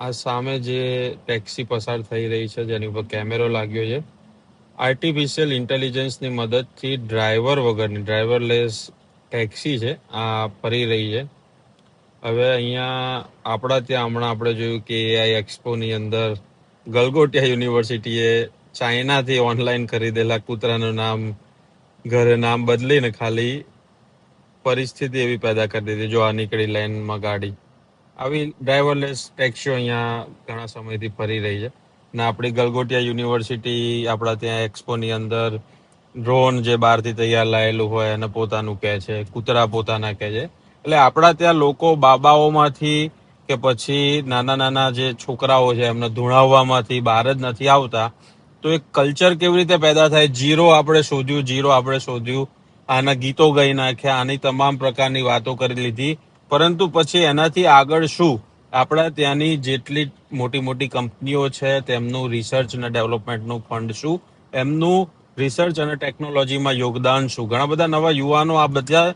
આ સામે જે ટેક્સી પસાર થઈ રહી છે, જેની ઉપર કેમેરો લાગ્યો છે આર્ટિફિશિયલ ઇન્ટેલિજન્સની મદદથી ડ્રાઈવર વગરની ડ્રાઈવરલેસ ટેક્સી છે, આ ફરી રહી છે. હવે અહીંયા આપણા ત્યાં હમણાં આપણે જોયું કે એઆઈ એક્સપોની અંદર ગલગોટિયા યુનિવર્સિટીએ ચાઇનાથી ઓનલાઈન ખરીદેલા કૂતરાનું નામ, ઘરે નામ બદલીને ખાલી પરિસ્થિતિ એવી પેદા કરી દીધી, જો આ નીકળી લાઈનમાં ગાડી. આવી ડ્રાઈવરલેસ ટેક્સીઓ અહીંયા ઘણા સમયથી ફરી રહી છે. ને આપણી ગલગોટિયા યુનિવર્સિટી આપણા ત્યાં એક્સપોની અંદર ડ્રોન જે બહારથી તૈયાર લાયેલું હોય અને પોતાનું કહે છે, કૂતરા પોતાના કહે છે. એટલે આપણા ત્યાં લોકો બાબાઓમાંથી કે પછી નાના નાના જે છોકરાઓ છે એમને ધૂણાવવામાંથી બહાર જ નથી આવતા. તો એક કલ્ચર કેવી રીતે પેદા થાય? જીરો આપણે શોધ્યું, જીરો આપણે શોધ્યું. આના ગીતો ગાઈ નાખ્યા, આની તમામ પ્રકારની વાતો કરી લીધી. પરંતુ પછી એનાથી આગળ શું? આપણા ત્યાંની જેટલી મોટી મોટી કંપનીઓ છે, તેમનું રિસર્ચ અને ડેવલપમેન્ટનું ફંડ શું? એમનું રિસર્ચ અને ટેકનોલોજીમાં યોગદાન શું? ઘણા બધા નવા યુવાનો આ બધા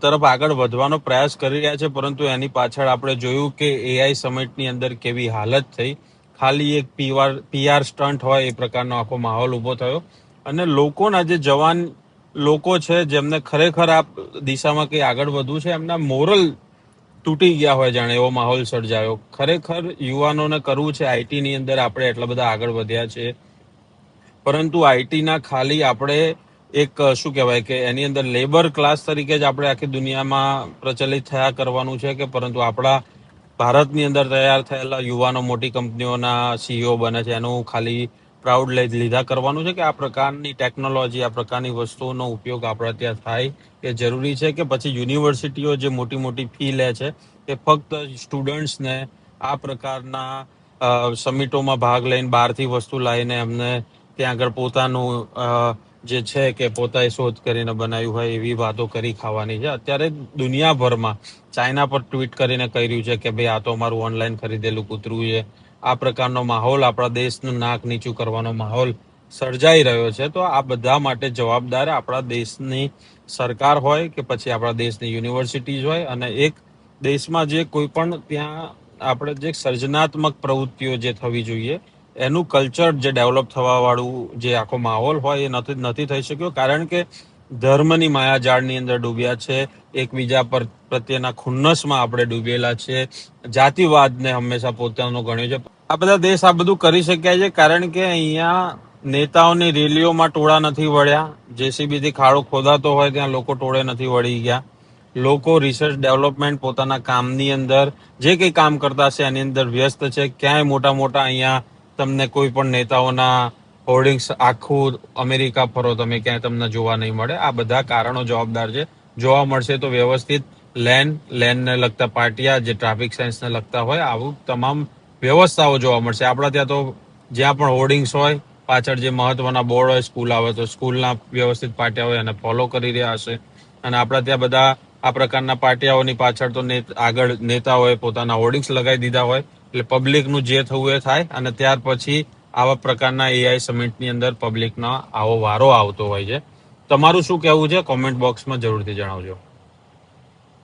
તરફ આગળ વધવાનો પ્રયાસ કરી રહ્યા છે, પરંતુ એની પાછળ આપણે જોયું કે એઆઈ સમિટની અંદર કેવી હાલત થઈ. ખાલી એક પીઆર પીઆર સ્ટન્ટ હોય એ પ્રકારનો આખો માહોલ ઊભો થયો. અને લોકોના જે જવાન લોકો છે જેમને ખરેખર આ દિશામાં કંઈ આગળ વધવું છે, એમના મોરલ તૂટી ગયા હોય જાણે એવો માહોલ સર્જાયો. ખરેખર યુવાનોને કરવું છે, આઈટીની અંદર આપણે એટલા બધા આગળ વધ્યા છે. પરંતુ આઈટીના ખાલી આપણે એક, શું કહેવાય કે એની અંદર લેબર ક્લાસ તરીકે જ આપણે આખી દુનિયામાં પ્રચલિત થયા કરવાનું છે કે પરંતુ આપણા ભારતની અંદર તૈયાર થયેલા યુવાનો, મોટી કંપનીઓના સીઈઓ બને છે, એનું ખાલી પ્રાઉડ લઈ લીધા કરવાનું છે કે આ પ્રકારની ટેકનોલોજી આ પ્રકારની વસ્તુઓનો ઉપયોગ આપણા ત્યાં થાય એ જરૂરી છે કે પછી યુનિવર્સિટીઓ જે મોટી મોટી ફી લે છે એ ફક્ત સ્ટુડન્ટ્સને આ પ્રકારના સમિટોમાં ભાગ લઈને બહારથી વસ્તુ લાવીને એમને ત્યાં આગળ પોતાનું જે છે કે પોતાએ શોધ કરીને બનાવ્યું હોય એવી વાતો કરી ખાવાની છે. અત્યારે દુનિયાભરમાં ચાઇના પર ટ્વીટ કરીને કહી રહ્યું છે કે ભાઈ આ તો અમારું ઓનલાઈન ખરીદેલું કૂતરું છે. આ પ્રકારનો માહોલ આપણા દેશનું નાક નીચું કરવાનો માહોલ સર્જાઈ રહ્યો છે. તો આ બધા માટે જવાબદાર આપણા દેશની સરકાર હોય કે પછી આપણા દેશની યુનિવર્સિટીઝ હોય અને એક દેશમાં જે કોઈ પણ ત્યાં આપણે જે સર્જનાત્મક પ્રવૃત્તિઓ જે થવી જોઈએ, એનું કલ્ચર જે ડેવલપ થવા વાળું જે આખો માહોલ હોય એ નથી નથી થઈ શક્યો. કારણ કે ધર્મની માયાજાળની અંદર ડૂબ્યા છે, એકબીજા પર પ્રત્યેના ખુન્નસમાં આપણે ડૂબેલા છે. જાતિવાદને હંમેશા પોતાનો ગણ્યો છે. આ બધા દેશ આ બધું કરી શક્યા છે કારણ કે અહીંયા નેતાઓની રેલીઓમાં ટોળા નથી વળ્યા. જેસીબીથી ખાડો ખોદાતો હોય ત્યાં લોકો ટોળે નથી વળી ગયા. લોકો રિસર્ચ ડેવલપમેન્ટ પોતાના કામની અંદર, જે કંઈ કામ કરતા છે એની અંદર વ્યસ્ત છે. ક્યાંય મોટા મોટા અહીંયા તમને કોઈ પણ નેતાઓના હોર્ડિંગ્સ આખું અમેરિકા ફરો, તમે ક્યાંય તમને જોવા નહીં મળે. આ બધા કારણો જવાબદાર છે. જોવા મળશે તો વ્યવસ્થિત લેન, લેનને લગતા પાટિયા જે ટ્રાફિક સાયન્સને લગતા હોય, આવું તમામ વ્યવસ્થાઓ જોવા મળશે. આપણા ત્યાં તો જ્યાં પણ હોર્ડિંગ્સ હોય, પાછળ જે મહત્વના બોર્ડ હોય, સ્કૂલ આવે તો સ્કૂલના વ્યવસ્થિત પાટિયા હોય એને ફોલો કરી રહ્યા હશે. અને આપણા ત્યાં બધા આ પ્રકારના પાટિયાઓની પાછળ તો આગળ નેતાઓએ પોતાના હોર્ડિંગ્સ લગાવી દીધા હોય, એટલે પબ્લિકનું જે થવું એ થાય, અને ત્યાર પછી આવા પ્રકારના એઆઈ સમિટની અંદર પબ્લિકનો આવો વારો આવતો હોય છે. તમારું શું કહેવું છે? કોમેન્ટ બોક્સમાં જરૂરથી જણાવજો.